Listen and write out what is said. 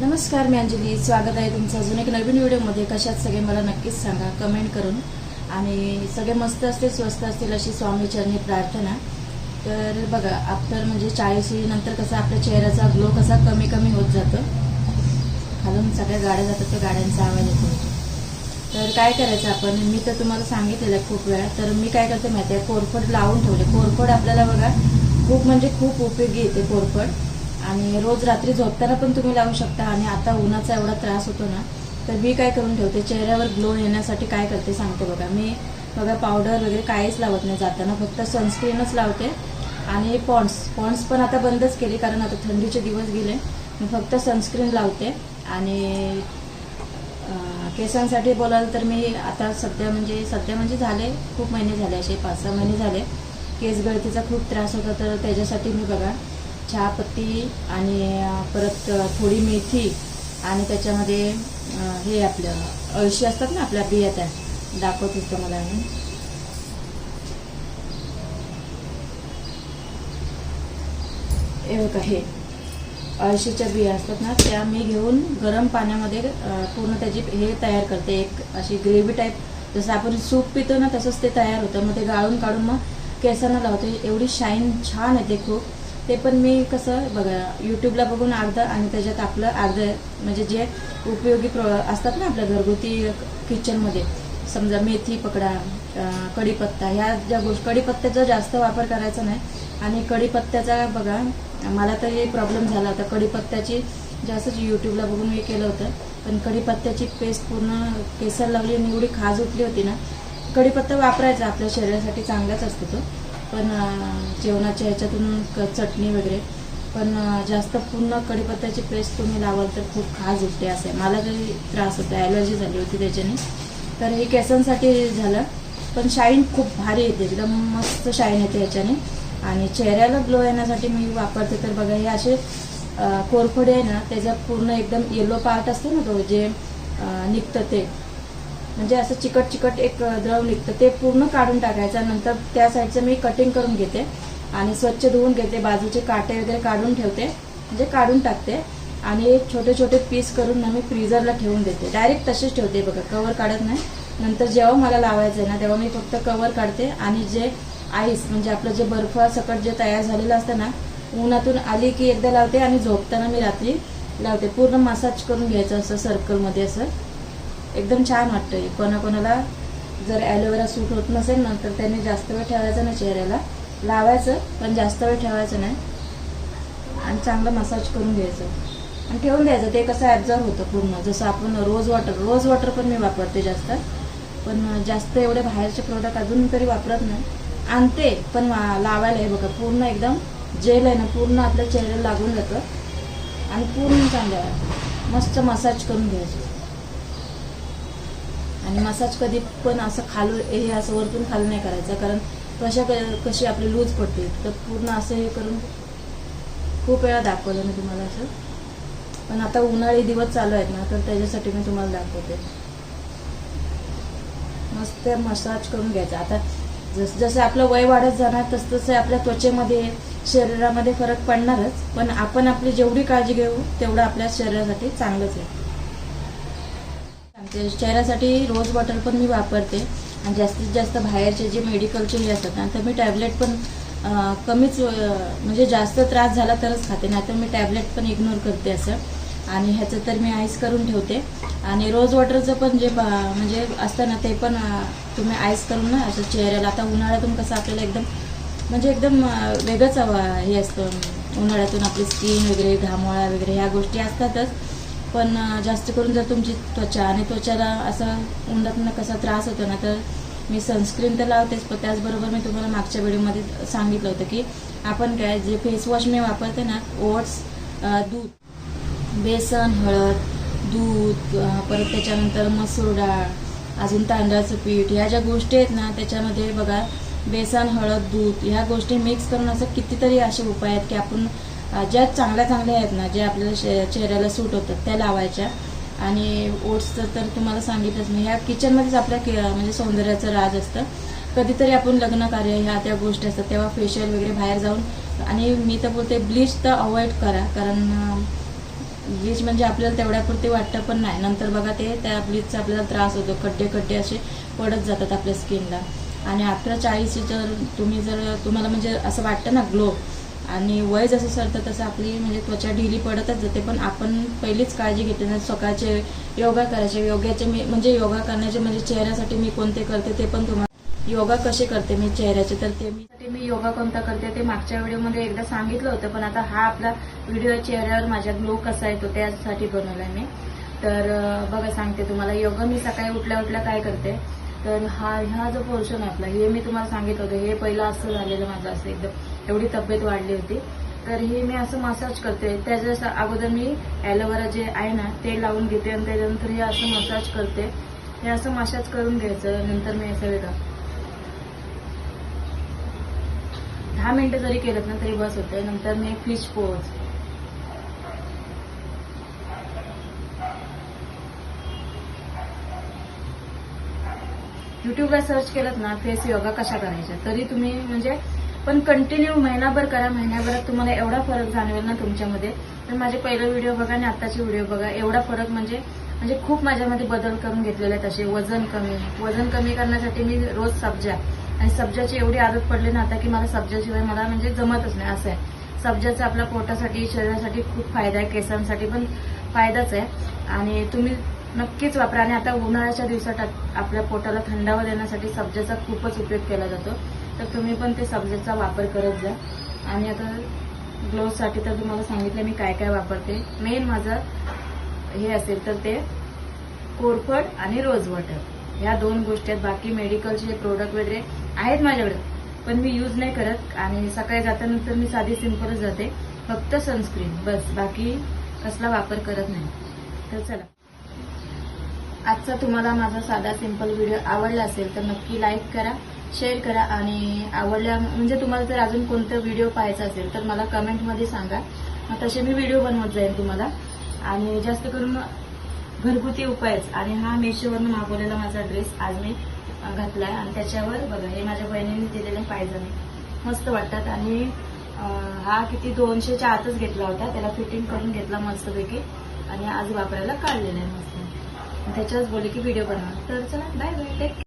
नमस्कार मी अंजली. स्वागत आहे तुमचं अजून एक नवीन व्हिडिओमध्ये. कशात सगळे मला नक्कीच सांगा. कमेंट करून. आणि सगळे मस्त असतील स्वस्त असतील अशी स्वामी चरणी प्रार्थना. तर बघा आफ्टर म्हणजे चाळीसी नंतर कसा आपल्या चेहऱ्याचा ग्लो कसा कमी कमी होत जातो. खालून सगळ्या गाड्या जातात त्या गाड्यांचा आवाज येतो. तर काय करायचं आपण? मी तर तुम्हाला सांगितलेलं आहे खूप वेळा. तर मी काय करते माहिती आहे? कोरफड लावून ठेवले. कोरफड आपल्याला बघा खूप म्हणजे खूप उपयोगी येते कोरफड आणि रोज रात्री झोपताना पण तुम्ही लावू शकता आणि आता उन्हाचा एवढा त्रास होतो ना तर मी काय करून ठेवते चेहऱ्यावर ग्लो येण्यासाठी काय करते सांगते बघा. मी बघा पावडर वगैरे काहीच लावत नाही जाताना फक्त सनस्क्रीनच लावते आणि पॉन्ड्स. पॉन्ड्स पण आता बंदच केले कारण आता थंडीचे दिवस गेले. मी फक्त सनस्क्रीन लावते आणि केसांसाठी बोलाल तर मी आता सध्या म्हणजे सध्या म्हणजे झाले खूप महिने झाले असे पाच सहा महिने झाले. केस गळतीचा खूप त्रास होता तर त्याच्यासाठी मी बघा चहापत्ती आणि परत थोडी मेथी आणि त्याच्यामध्ये हे आपलं अळशी असतात ना आपल्या बिया त्या दाखवत होतं मला मी. हे बघा हे अळशीच्या बिया असतात ना त्या मी घेऊन गरम पाण्यामध्ये पूर्ण त्याची हे तयार करते. एक अशी ग्रेव्ही टाईप जसं आपण सूप पितो ना तसंच ते तयार होतं. मग ते गाळून काढून मग केसांना लावते. एवढी शाईन छान येते खूप. ते पण मी कसं बघा यूट्यूबला बघून अर्ध आणि त्याच्यात आपलं अर्ध म्हणजे जे उपयोगी प्र असतात ना आपल्या घरगुती किचनमध्ये समजा मेथी पकडा कढीपत्ता ह्या ज्या गोष्टी कढीपत्त्याचा जास्त वापर करायचा नाही. आणि कढीपत्त्याचा बघा मला तर हे प्रॉब्लेम झाला होता. कढीपत्त्याची जास्तच यूट्यूबला बघून हे केलं होतं. पण कढीपत्त्याची पेस्ट पूर्ण केसर लावली आणि एवढी खाज उठली होती ना कढीपत्ता वापरायचा आपल्या शरीरासाठी चांगलाच असतो तो. पण जेवणाच्या ह्याच्यातून क- चटणी वगैरे. पण जास्त पूर्ण कढीपत्त्याची पेस्ट तुम्ही लावाल तर खूप खाज उठते असे. मला तरी त्रास होता ॲलर्जी झाली होती त्याच्याने. तर हे केसांसाठी झालं. पण शाईन खूप भारी येते एकदम मस्त शाईन येते याच्याने. आणि चेहऱ्याला ग्लो येण्यासाठी मी वापरते तर बघा हे असे कोरफडे आहे ना त्याचा पूर्ण एकदम येलो पार्ट असतो ना तो जे निघतं ते. म्हणजे असं चिकट चिकट एक द्रव निघतं. ते पूर्ण काढून टाकायचं नंतर त्या साईडचं मी कटिंग करून घेते आणि स्वच्छ धुवून घेते. बाजूचे काटे वगैरे काढून ठेवते. म्हणजे काढून टाकते. आणि छोटे छोटे पीस करून ना मी फ्रीजरला ठेवून देते. डायरेक्ट तसेच ठेवते बघा. कवर काढत नाही. नंतर जेव्हा मला लावायचं आहे ना तेव्हा मी फक्त कवर काढते आणि जे आईस म्हणजे आपलं जे बर्फ सकट जे तयार झालेलं असतं ना उन्हातून आली की एकदा लावते आणि झोपताना मी रात्री लावते. पूर्ण मसाज करून घ्यायचं असं सर्कलमध्ये असं. एकदम छान वाटतं हे कोणाकोणाला जर ॲलोवेरा सूट होत नसेल ना तर त्यांनी जास्त वेळ ठेवायचं नाही चेहऱ्याला. लावायचं पण जास्त वेळ ठेवायचं नाही. आणि चांगलं मसाज करून घ्यायचं. आणि ठेवून द्यायचं. ते कसं ॲब्झॉर्व होतं पूर्ण. जसं आपण रोज वॉटर रोज वॉटर पण मी वापरते जास्त. पण जास्त एवढे बाहेरचे प्रोडक्ट अजून तरी वापरत नाही. आणते पण लावायला हे बघा पूर्ण एकदम जेल आहे ना पूर्ण आपल्या चेहऱ्याला लागून जातं. आणि पूर्ण चांगलं मस्त मसाज करून घ्यायचं. आणि मसाज कधी पण असं खालू हे असं वरतून खाली नाही करायचं कारण कशा क- कशी आपली लूज पडते. तर पूर्ण असं हे करून खूप वेळा दाखवलं मी तुम्हाला असं. पण आता उन्हाळी दिवस चालू आहेत ना तर त्याच्यासाठी मी तुम्हाला दाखवते. मस्त मसाज करून घ्यायचा. आता जस जसं आपलं वय वाढत जाणार तसं तसं आपल्या त्वचेमध्ये शरीरामध्ये फरक पडणारच. पण आपण आपली जेवढी काळजी घेऊ तेवढं आपल्या शरीरासाठी चांगलंच आहे. चेहऱ्यासाठी रोज वॉटर पण मी वापरते. आणि जास्तीत जास्त बाहेरचे जे मेडिकलचे हे असतात ना तर मी टॅबलेट पण कमीच म्हणजे जास्त त्रास झाला तरच खाते नाहीतर मी टॅबलेट पण इग्नोर करते असं. आणि ह्याचं तर मी आईस करून ठेवते. आणि रोज वॉटरचं पण जे बा- म्हणजे असतं ना ते पण तुम्ही आईस करून ना असं चेहऱ्याला आता उन्हाळ्यातून कसं आपल्याला एकदम म्हणजे एकदम वेगळंच हे असतं. उन्हाळ्यातून आपली स्किन वगैरे घामोळा वगैरे ह्या गोष्टी असतातच. पण जास्त करून जर तुमची त्वचा आणि त्वचाला असं उन्हातनं कसा त्रास होतो ना तर मी सनस्क्रीन तर लावतेच पण त्याचबरोबर मी तुम्हाला मागच्या व्हिडिओमध्ये सांगितलं होतं की आपण काय जे फेस वॉश मी वापरते ना ओट्स दूध बेसन हळद दूध परत त्याच्यानंतर मसूर डाळ अजून तांदळाचं पीठ ह्या ज्या गोष्टी आहेत ना त्याच्यामध्ये बघा बेसन हळद दूध ह्या गोष्टी मिक्स करून असं कितीतरी असे उपाय आहेत की आपण ज्या चांगल्या चांगल्या आहेत ना जे आपल्याला शे- चेहऱ्याला सूट होतात त्या लावायच्या. आणि ओट्सचं तर तुम्हाला सांगितलंच मी ह्या किचनमध्येच आपल्या कि म्हणजे सौंदर्याचं राज असतं. कधीतरी आपण लग्न कार्य ह्या त्या गोष्टी असतात तेव्हा फेशियल वगैरे बाहेर जाऊन आणि मी तर बोलते ब्लीच तर अवॉइड करा. कारण ब्लीच म्हणजे आपल्याला तेवढ्यापुरती वाटतं पण नाही. नंतर बघा ते त्या ब्लीचचा आपल्याला त्रास होतो. खड्डे खड्डे असे पडत जातात आपल्या स्किनला आणि आफ्टर चाळीस जर तुम्ही जर तुम्हाला म्हणजे असं वाटतं ना ग्लो आणि वय जसं सरतं तसं आपली म्हणजे त्वचा ढिली पडतच जाते. पण आपण पहिलीच काळजी घेतली ना सकाळचे योगा करायचे. योगाचे मी म्हणजे योगा करण्याचे म्हणजे चेहऱ्यासाठी मी कोणते करते ते पण तुम्हाला योगा कसे करते मी चेहऱ्याचे? तर ते मी ते मी योगा कोणता करते ते मागच्या व्हिडिओमध्ये एकदा सांगितलं होतं पण आता हा आपला व्हिडिओ चेहऱ्यावर माझ्या ग्लो कसा येतो त्यासाठी बनवलाय मी. तर बघा सांगते तुम्हाला. योगा मी सकाळी उठल्या उठल्या काय करते? तर हा ह्या जो पोर्शन आहे आपला हे मी तुम्हाला सांगित होतं हे पहिलं असं झालेलं माझं असं एकदम एवढी तब्येत वाढली होती. तर हे मी असं मसाज करते. त्याच्या अगोदर मी ॲलोवेरा जे आहे ना ते लावून घेते आणि त्याच्यानंतर हे असं मसाज करते. हे असं मसाज करून घ्यायचं नंतर मी असं वेगळं. दहा मिनटं जरी केलं ना तरी बस होतं नंतर मी फिश पोज युट्यूबला सर्च केलं ना फेस योगा कशा करायच्या? तरी तुम्ही म्हणजे पण कंटिन्यू महिनाभर करा महिन्याभरात तुम्हाला एवढा फरक जाणवेल ना तुमच्यामध्ये. तर माझे पहिला व्हिडिओ बघा आणि आत्ताचे व्हिडिओ बघा. एवढा फरक म्हणजे म्हणजे खूप माझ्यामध्ये बदल करून घेतलेले आहेत असे. वजन कमी वजन कमी करण्यासाठी मी रोज सब्जा. आणि सब्जाची एवढी आदत पडली ना आता की मला सब्जाशिवाय मला म्हणजे जमतच नाही. असं आहे. सब्जाचा आपल्या पोटासाठी शरीरासाठी खूप फायदा आहे केसांसाठी पण फायदाच आहे. आणि तुम्ही नक्कीच वापरा. आणि आता उन्हाळ्याच्या दिवसात आपल्या पोटाला थंडावा देण्यासाठी सब्जाचा खूपच उपयोग केला जातो. तर तुम्ही पण ते सब्जाचा वापर करत जा. आणि आता ग्लोवसाठी तर तुम्हाला सांगितलं मी काय काय वापरते. मेन माझं हे असेल तर ते कोरफड आणि रोज वॉटर. ह्या दोन गोष्टी आहेत. बाकी मेडिकलचे प्रोडक्ट वगैरे आहेत माझ्याकडे पण मी यूज नाही करत. आणि सकाळी जातानंतर मी साधी सिंपलच जाते. फक्त सनस्क्रीन बस. बाकी कसला वापर करत नाही. तर चला. आजचा तुम्हाला माझा साधा सिंपल व्हिडिओ आवडला असेल तर नक्की लाईक करा शेअर करा आणि आवडल्या म्हणजे तुम्हाला जर अजून कोणतं व्हिडिओ पाहायचा असेल तर मला कमेंटमध्ये सांगा. मग तसे मी व्हिडिओ बनवत जाईल तुम्हाला. आणि जास्त करून घरगुती उपायच. आणि हा मेशोवरनं मागवलेला माझा ड्रेस आज मी घातला आहे आणि त्याच्यावर बघा हे माझ्या बहिणीने दिलेले पायजणे. मस्त वाटतात. आणि हा किती दोनशेच्या आतच घेतला होता. त्याला फिटिंग करून घेतला मस्तपैकी. आणि आज वापरायला काढलेला आहे मस्त. त्याच्यावरच बोलले की व्हिडिओ बनवा. तर चला बाय बाय टेक